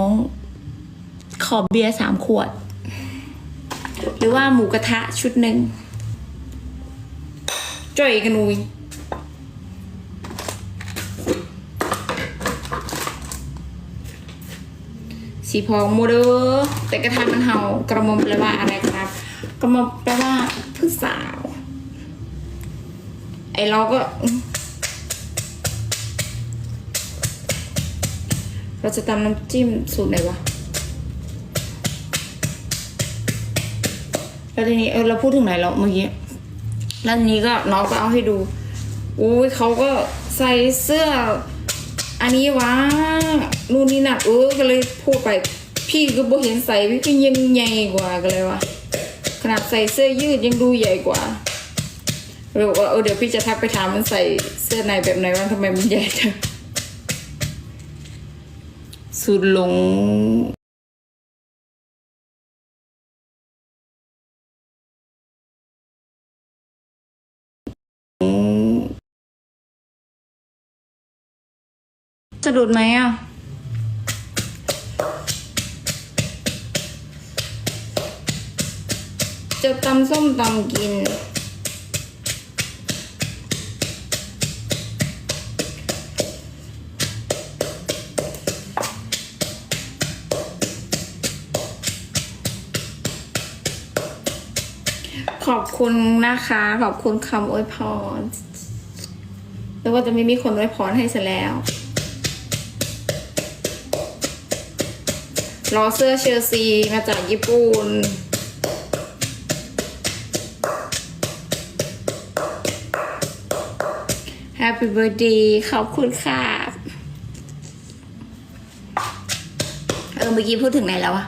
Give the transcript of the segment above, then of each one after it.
องขอเบียร์สามขวด หรือว่าหมูกระทะชุดหนึ่งจ่อยกันนุยสีพองโมเดอร์แต่กระทะมันเห่ากระมอมแปลว่าอะไรครับ กระมอมแปลว่าผู้สาว ไอเราก็ เราจะตำน้ำจิ้มสูตรไหนวะแล้วทีนี้เออเราพูดถึงไหนแล้วเมื่อกี้แล้วนี้ก็น้องก็เอาให้ดูอุ้ยเขาก็ใส่เสื้อ อันนี้วะนู่นนี่นั่นเออก็เลยพูดไป พี่ก็บ่เห็นใส่พี่ก็ยังใหญ่กว่ากันเลยวะขนาดใส่เสื้อยืดยังดูใหญ่กว่าเลยบอกว่าเออเดี๋ยวพี่จะทักไปถามมันใส่เสื้อในแบบไหนวะทำไมมันใหญ่จัง สุดหลงจะดูดไหมอะ จะตำส้มตำกิน ขอบคุณนะคะ ขอบคุณคำอวยพรแล้วว่าจะไม่มีคนอวยพรให้เสร็จแล้ว รอเสื้อเชลซีมาจากญี่ปุ่น Happy birthday ขอบคุณค่ะ เออเมื่อกี้พูดถึงไหนแล้วอะ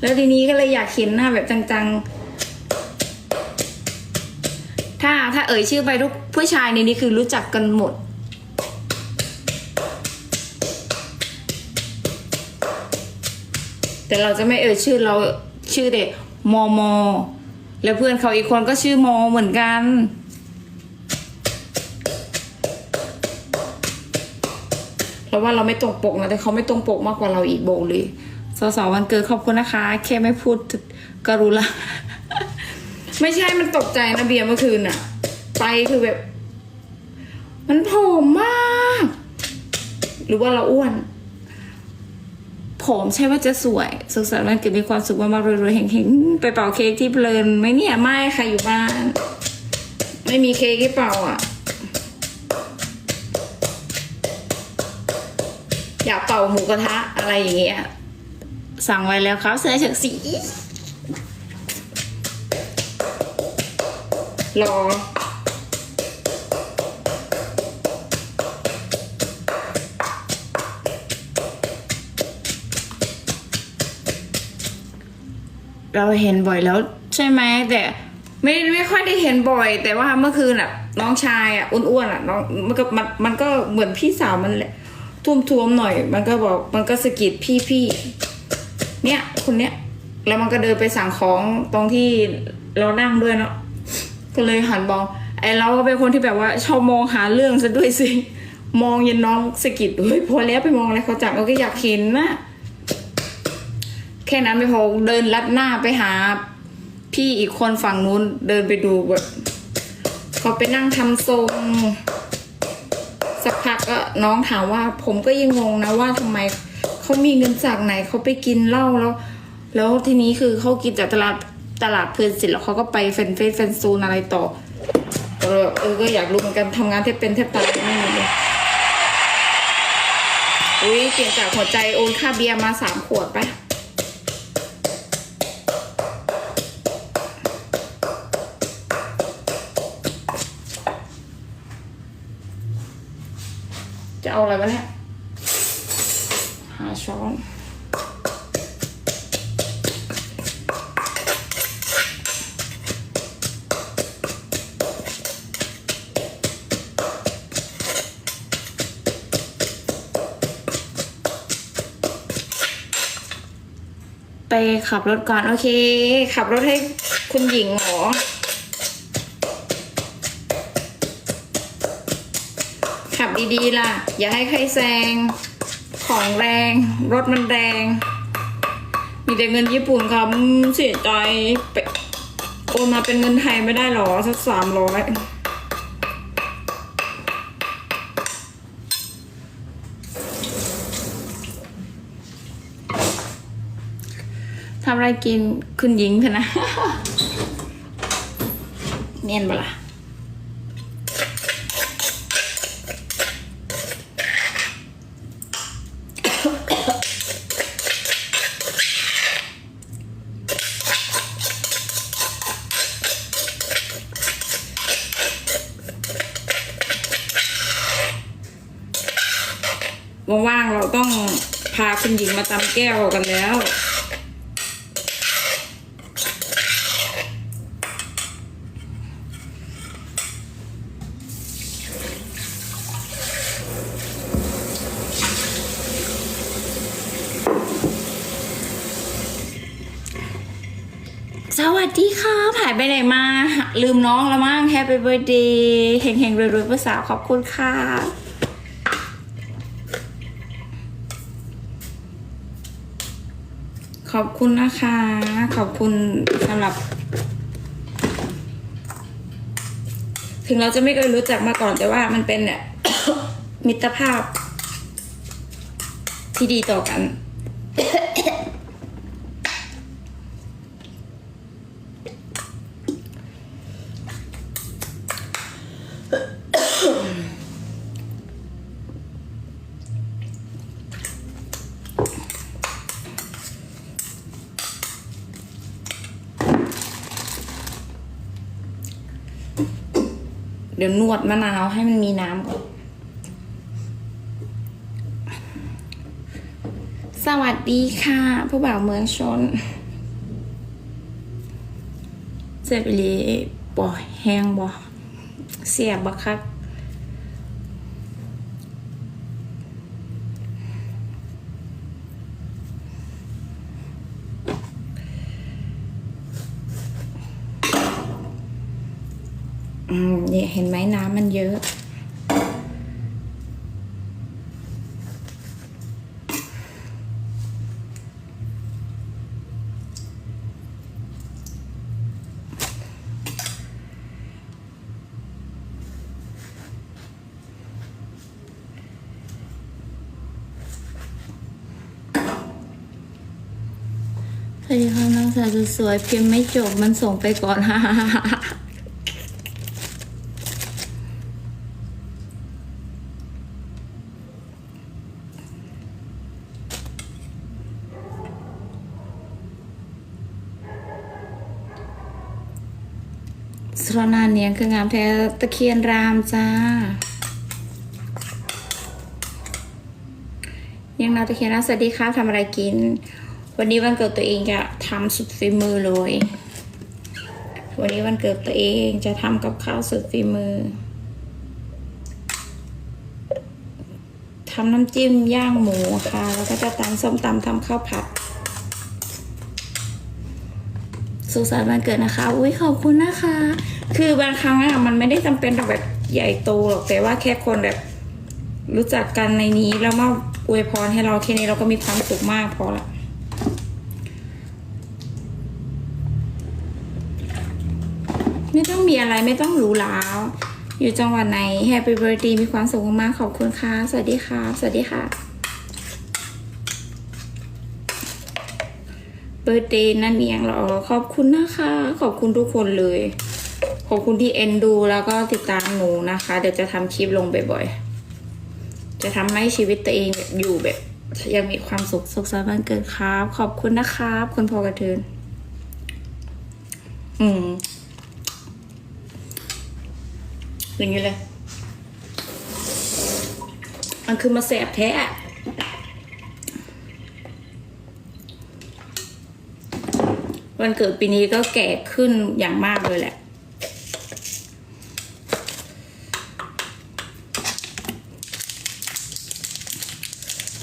แล้วทีนี้ก็เลยอยากเห็นหน้าแบบจังๆ ถ้าถ้าเอ่ยชื่อไปทุกผู้ชายในนี้คือรู้จักกันหมด แต่เราจะไม่เอ่ยชื่อเราชื่อเด็กมอมอแล้วเพื่อนเขาอีกคนก็ชื่อมอเหมือนกัน เราว่าเราไม่ตรงปกนะแต่เขาไม่ตรงปกมากกว่าเราอีกโบกเลยสสวันเกิดขอบคุณนะคะ แค่ไม่พูดก็รู้ละ ไม่ใช่มันตกใจนะเบียร์เมื่อคืนอะไปคือแบบ มันผอมมาก หรือว่าเราอ้วนผมใช่ว่าจะสวยสุขสันต์วันเกิดมีความสุขมากๆรวยๆเฮงๆไปเป่าเค้กที่เพลินไหมเนี่ยไม่ค่ะอยู่บ้าน ไม่มีเค้กให้เป่าอะ อยากเป่าหมูกระทะอะไรอย่างเงี้ยสั่งไว้แล้วครับเสื้อเฉกสี รอ เราเห็นบ่อยแล้วใช่ไหมแต่ไม่ไม่ค่อยได้เห็นบ่อย แต่ว่าเมื่อคืนอะ น้องชายอะอ้วนๆอะน้องมันก็มันมันก็เหมือนพี่สาวมันแหละทุ่มทวมๆหน่อย มันก็บอกมันก็สะกิดพี่พี่เนี่ยคนเนี้ยแล้วมันก็เดินไปสั่งของตรงที่เรานั่งด้วยเนาะ ก็เลยหันมอง ไอ้เราก็เป็นคนที่แบบว่าชอบมองหาเรื่องซะด้วยสิ มองยันน้องสกิดเฮ้ยพอแล้วไปมองอะไรเขาจับเราก็อยากเห็นนะแค่นั้นไม่พอเดินลัดหน้าไปหา พี่อีกคนฝั่งนู้นเดินไปดูแบบเขาไปนั่งทำทรงสักพักก็น้องถามว่า ผมก็ยังงงนะว่าทำไมเขามีเงินจากไหนเขาไปกินเหล้าแล้ว แล้วทีนี้คือเขากินจากตลาด ตลาดเพลินเสร็จแล้วเขาก็ไปเฟนเฟสเฟนซูนอะไรต่อก็เลยแบบเออก็อยากรู้เหมือนกันทำงานแทบเป็นแทบตายไม่มีเลยอุ้ยเปลี่ยนจากหัวใจโอนค่าเบียร์มาสามขวดไปจะเอาอะไรวะเนี่ยหาช้อน ไปขับรถก่อน โอเค ขับรถให้คุณหญิงหรอขับดีๆ ล่ะ อย่าให้ใครแซง ของแรง รถมันแรง มีแต่เงินญี่ปุ่นค่ะอืมเสียใจโอนมาเป็นเงินไทยไม่ได้หรอ สักสามร้อย ทำอะไรกินคุณหญิงเถอะนะเนียนปล่ะว่างๆเราต้องพาคุณหญิงมาตำแก้วกันแล้ว สวัสดีครับหายไปไหนมา ลืมน้องแล้วมั้งแฮปปี้เบ t ร์ a เดย์เฮงๆรวยๆภาษาวขอบคุณค่ะ ขอบคุณนะคะ ขอบคุณสำหรับ ถึงเราจะไม่เคยรู้จักมาก่อนแต่ว่ามันเป็นเนี่ยมิตรภาพที่ดีต่อกัน เดี๋ยวนวดมะนาวให้มันมีน้ำก่อนสวัสดีค่ะ ผู้บ่าวเมืองชนเจ็บอีหลีบ่แห้งบ่เสียบบ่คัก อืม เห็นไหมน้ำมันเยอะ สวัสดีค่ะน้องสาวสวยๆพิมพ์ไม่จบมันส่งไปก่อนฮ่าฮ่าฮ่าฮ่า สรนาเนียงคืองามแท้ตะเคียนรามจ้า ยังนาตะเคียนรามสวัสดีครับทำอะไรกิน วันนี้วันเกิดตัวเองจะทำสุดฝีมือเลย วันนี้วันเกิดตัวเองจะทำกับข้าวสุดฝีมือทำน้ำจิ้มย่างหมูค่ะ แล้วก็จะตำส้มตำทำข้าวผัดสุขสันต์วันเกิดนะคะ อุ้ยขอบคุณนะคะ คือบางครั้งอะมันไม่ได้จำเป็นต้องแบบใหญ่โตหรอกแต่ว่าแค่คนแบบ รู้จักกันในนี้แล้วมาอวยพรให้เราแค่นี้เราก็มีความสุขมากพอละไม่ต้องมีอะไรไม่ต้องหรูหราอยู่จังหวัดไหนแฮปปี้เบ t ร์ดีมีความสุขมากๆขอบคุณค่ะ สวัสดีค่ะ สวัสดีค่ะเบิร์ดเดย์นั่นเองเหรอขอบคุณนะคะ ขอบคุณทุกคนเลย ขอบคุณที่เอ็นดูแล้วก็ติดตามหนูนะคะ เดี๋ยวจะทำคลิปลงบ่อยๆ จะทำให้ชีวิตตัวเองแบบอยู่แบบ ยังมีความสุขสุขสันต์วันเกิดครับ ขอบคุณนะครับคุณพอกระเทินอืมอย่างนี้เลย มันคือมาแสบแท้วันเกิดปีนี้ก็แก่ขึ้นอย่างมากเลยแหละ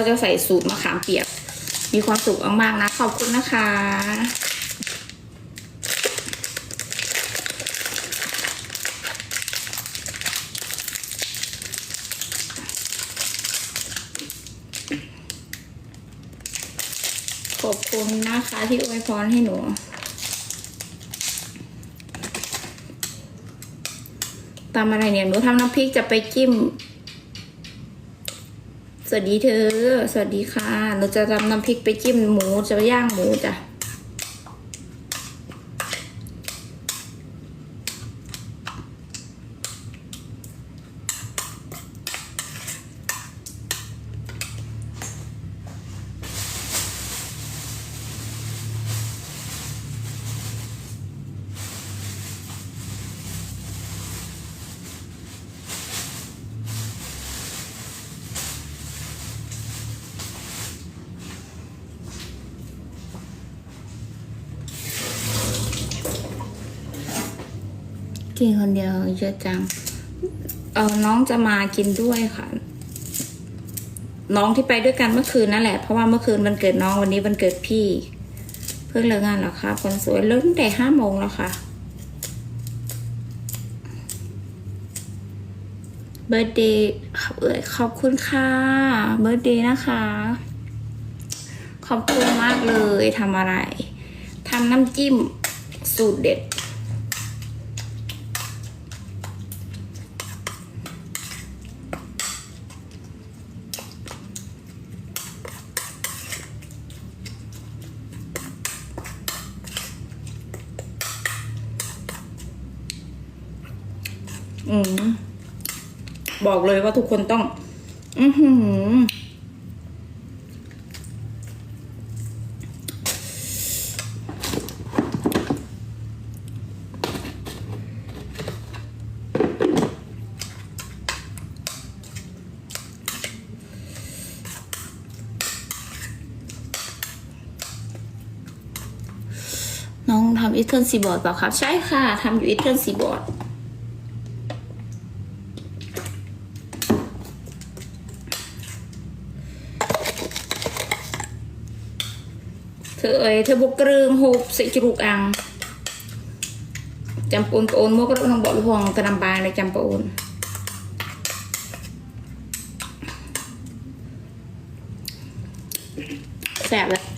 ก็จะใส่สูตรมะขามเปียก มีความสุขมากๆนะ ขอบคุณนะคะ ขอบคุณนะคะที่อวยพรให้หนูตามอะไรเนี่ย หนูทำน้ำพริกจะไปจิ้ม สวัสดีเธอ สวัสดีค่ะ หนูจะทำน้ำพริกไปจิ้มหมูจะย่างหมูจ้ะ กินคนเดียวเยอะจัง เออน้องจะมากินด้วยค่ะ น้องที่ไปด้วยกันเมื่อคืนนั่นแหละ เพราะว่าเมื่อคืนวันเกิดน้องวันนี้วันเกิดพี่ เพิ่งเลิกงานแล้วค่ะคนสวยเลิกตั้งแต่ห้าโมงแล้วค่ะเบิร์ดเดย์เอ่ยขอบคุณค่ะเบิร์ดเดย์นะคะ ขอบคุณมากเลยทำอะไรทำน้ำจิ้มสูตรเด็ด อืมบอกเลยว่าทุกคนต้อง อือหือน้องทำอีเทิร์นซีบอร์ดเปล่าครับ ใช่ค่ะทำอยู่อีเทิร์นซีบอร์ด ធ្វើអីធ្វើបុកគ្រឿងហូបសាច់ជ្រូកអាំងចាំបងប្អូនមករកក្នុងបកលហងក្រាំបាយនៅចាំបងប្អូនសាប់